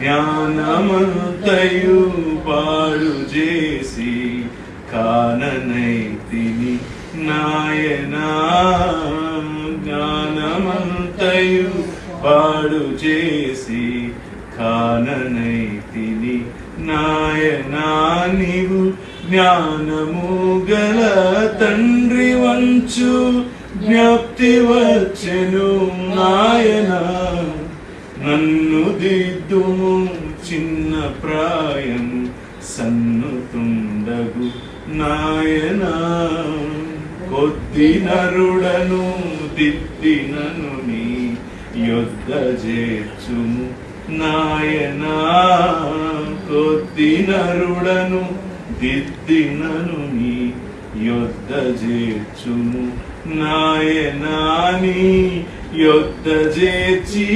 జ్ఞానమంతయు పాడు చేసి కాననైతిని నాయనా. జ్ఞానమంతయు పాడు చేసి కాననైతిని నాయనా. నీవు జ్ఞానము గల తండ్రి వంచు జ్ఞప్తి వచ్చెను నాయనా. నన్ను దిద్దుము చిన్న ప్రాయం సన్నుతుండగు నాయనా. కొద్ది నరుడను దిద్దినను నీ యొద్ద చేర్చుము నాయనా. కొద్ది నరుడను దిద్దినను నీ యొద్ద చేర్చుము నాయనాని యొద్ద చేర్చి